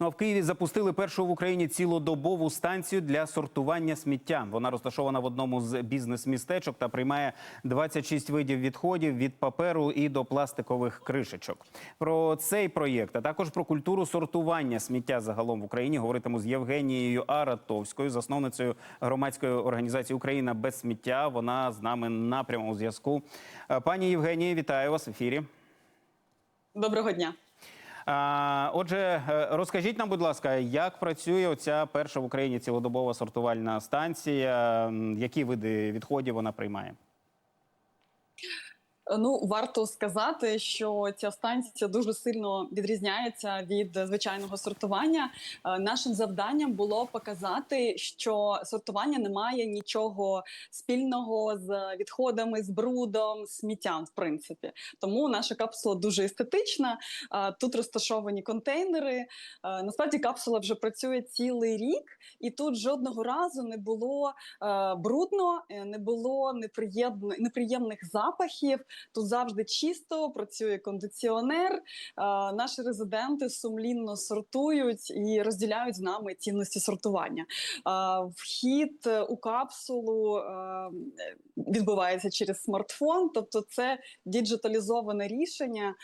Ну а в Києві запустили першу в Україні цілодобову станцію для сортування сміття. Вона розташована в одному з бізнес-містечок та приймає 26 видів відходів від паперу і до пластикових кришечок. Про цей проєкт, а також про культуру сортування сміття загалом в Україні говоритиму з Євгенією Аратовською, засновницею громадської організації Україна без сміття. Вона з нами на прямому зв'язку. Пані Євгенія, вітаю вас в ефірі. Доброго дня. Отже, е, розкажіть нам, будь ласка, як працює оця перша в Україні цілодобова сортувальна станція? Які види відходів вона приймає? Ну варто сказати, що ця станція дуже сильно відрізняється від звичайного сортування. Е, Нашим завданням було показати, що сортування не має нічого спільного з відходами, з брудом, сміттям, в принципі. Тому наша капсула дуже естетична. Е, Тут розташовані контейнери. Е, Насправді капсула вже працює цілий рік, і тут жодного разу не було брудно, не було неприємних запахів. Тут завжди чисто, працює кондиціонер. Е, Наші резиденти сумлінно сортують і розділяють з нами цінності сортування. Е, Вхід е, у капсулу відбувається через смартфон, тобто це діджиталізоване рішення.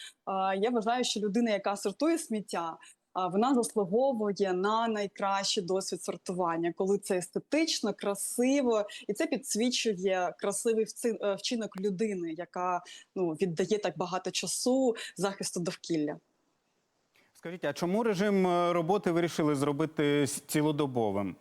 Я вважаю, що людина, яка сортує сміття. Вона заслуговує на найкращий досвід сортування, коли це естетично, красиво, і це підсвічує красивий е, вчинок людини, яка ну віддає так багато часу захисту довкілля. Скажіть, а чому режим е, роботи вирішили зробити цілодобовим?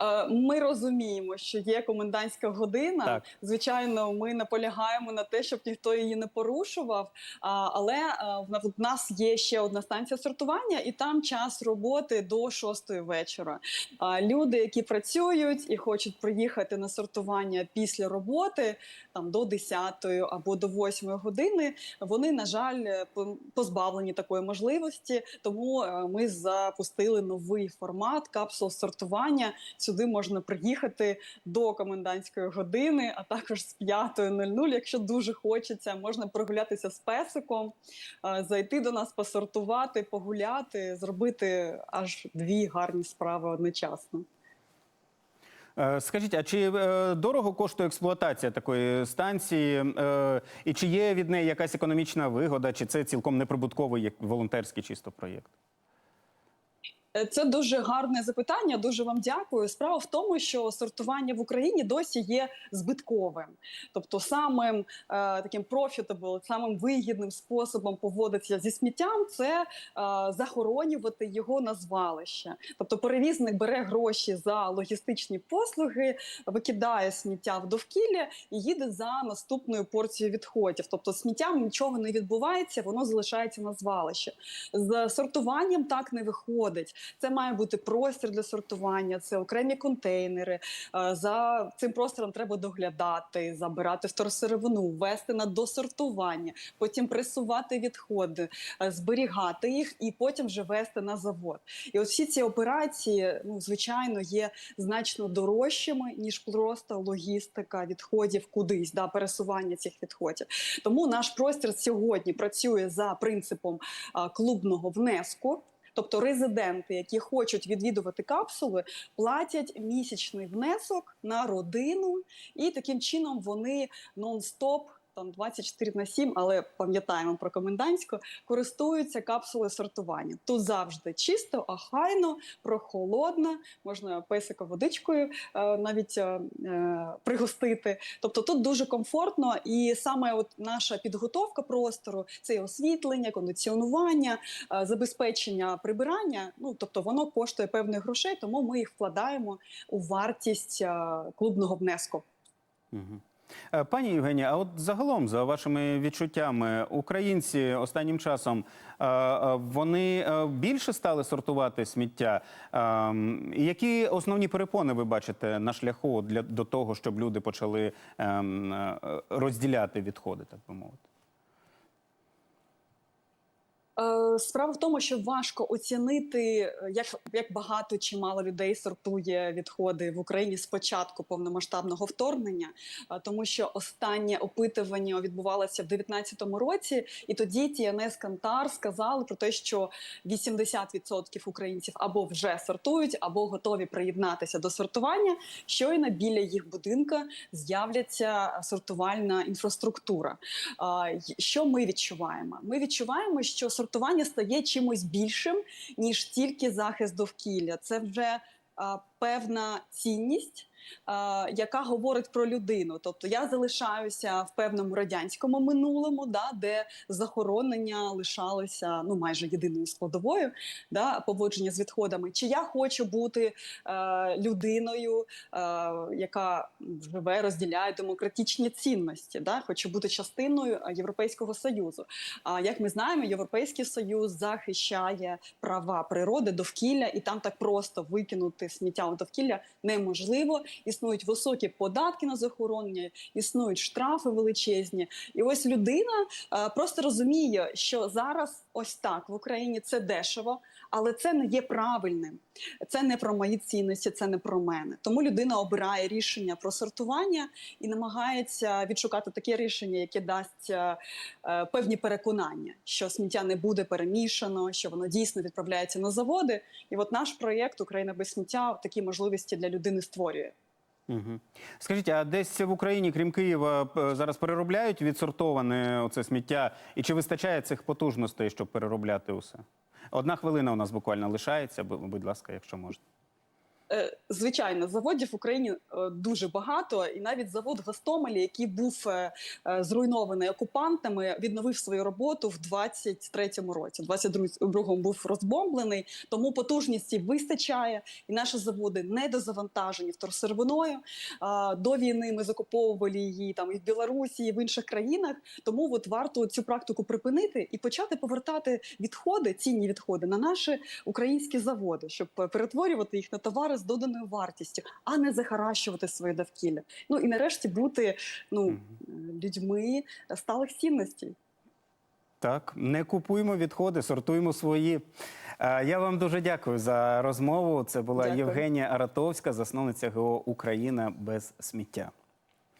Е, Ми розуміємо, що є комендантська година. Так. Звичайно, ми наполягаємо на те, щоб ніхто її не порушував. Але е, в нас є ще одна станція сортування, і там час роботи до 6 вечора. Люди, які працюють і хочуть приїхати на сортування після роботи, там до 10 або до 8 години, вони, на жаль, е, позбавлені такої можливості. Тому ми запустили новий формат капсул сортування. Сюди можна приїхати до комендантської години, а також з 5.00, якщо дуже хочеться, можна прогулятися з песиком, е, зайти до нас, посортувати, погуляти, зробити аж дві гарні справи одночасно. Е, Скажіть, а чи е, дорого коштує експлуатація такої станції? І чи є від неї якась економічна вигода, чи це цілком неприбутковий волонтерський чисто проєкт? Е, Це дуже гарне запитання. Дуже вам дякую. Справа в тому, що сортування в Україні досі є збитковим, тобто самим е, таким profitable, самим вигідним способом поводитися зі сміттям це е, захоронювати його на звалище. Тобто, перевізник бере гроші за логістичні послуги, викидає сміття в довкілля і їде за наступною порцією відходів. Тобто, сміттям нічого не відбувається, воно залишається на звалищі. З сортуванням так не виходить. Це має бути простір для сортування, це окремі контейнери. Е, За цим простором треба доглядати, забирати вторсировину, ввести на досортування, потім пресувати відходи, е, зберігати їх і потім вже вести на завод. І от всі ці операції, ну звичайно, є значно дорожчими ніж просто логістика відходів кудись, да, пересування цих відходів. Тому наш простір сьогодні працює за принципом клубного внеску. Тобто резиденти, які хочуть відвідувати капсули, платять місячний внесок на родину, і таким чином вони нон-стоп. Там 24 на 7, але пам'ятаємо про комендантську, користуються капсулою сортування. Тут завжди чисто, ахайно, прохолодно, можна песика водичкою е, навіть е, е, пригостити. Тобто тут дуже комфортно, і саме от наша підготовка простору, це і освітлення, кондиціонування, забезпечення прибирання. Ну тобто воно коштує певних грошей, тому ми їх вкладаємо у вартість клубного внеску. Мгм. Е, Пані Євгенія, а от загалом, за вашими відчуттями, українці останнім часом е, е, вони більше стали сортувати сміття. Ем, Які основні перепони ви бачите на шляху для до того, щоб люди почали ем, розділяти відходи, так би мовити? Е, Справа в тому, що важко оцінити, е, як, як багато чи мало людей сортує відходи в Україні з початку повномасштабного вторгнення, е, тому що останнє опитування відбувалося в 2019 році, і тоді ТНС Кантар сказали про те, що 80% українців або вже сортують, або готові приєднатися до сортування. Щойно біля їх будинка з'являться сортувальна інфраструктура. Що ми відчуваємо? Ми відчуваємо, що сортування стає чимось більшим ніж тільки захист довкілля. Це вже певна цінність. А, Яка говорить про людину, тобто я залишаюся в певному радянському минулому, да, де захоронення лишалося ну майже єдиною складовою да, поводження з відходами. Чи я хочу бути е, людиною, е, яка живе, розділяє демократичні цінності, да? хочу бути частиною е, Європейського союзу. А як ми знаємо, Європейський союз захищає права природи, довкілля, і там так просто викинути сміття у довкілля неможливо. Існують високі податки на захоронення, існують штрафи величезні. І ось людина е, просто розуміє, що зараз ось так в Україні це дешево, але це не є правильним. Це не про мої цінності, це не про мене. Тому людина обирає рішення про сортування і намагається відшукати таке рішення, яке дасть е, е, певні переконання, що сміття не буде перемішано, що воно дійсно відправляється на заводи. І от наш проєкт Україна без сміття такі можливості для людини створює. Угу. Скажіть, а десь в Україні, крім Києва, зараз переробляють відсортоване оце сміття? І чи вистачає цих потужностей, щоб переробляти усе? Одна хвилина у нас буквально лишається. Бу- Будь ласка, якщо можна. Е, Звичайно, заводів в Україні е, дуже багато, і навіть завод в Гостомелі, який був е, зруйнований окупантами, відновив свою роботу в 23-му році. В 22-му був розбомблений, тому потужності вистачає, і наші заводи недозавантажені вторсировиною. А, До війни ми закуповували її там і в Білорусі, і в інших країнах. Тому от варто цю практику припинити і почати повертати відходи, цінні відходи на наші українські заводи, щоб перетворювати їх на товари з доданою вартістю, а не захаращувати своє довкілля. Ну і нарешті бути ну людьми сталих цінностей. Так, не купуємо відходи, сортуємо свої. Е, Я вам дуже дякую за розмову. Це була Дякую. Євгенія Аратовська, засновниця ГО Україна без сміття.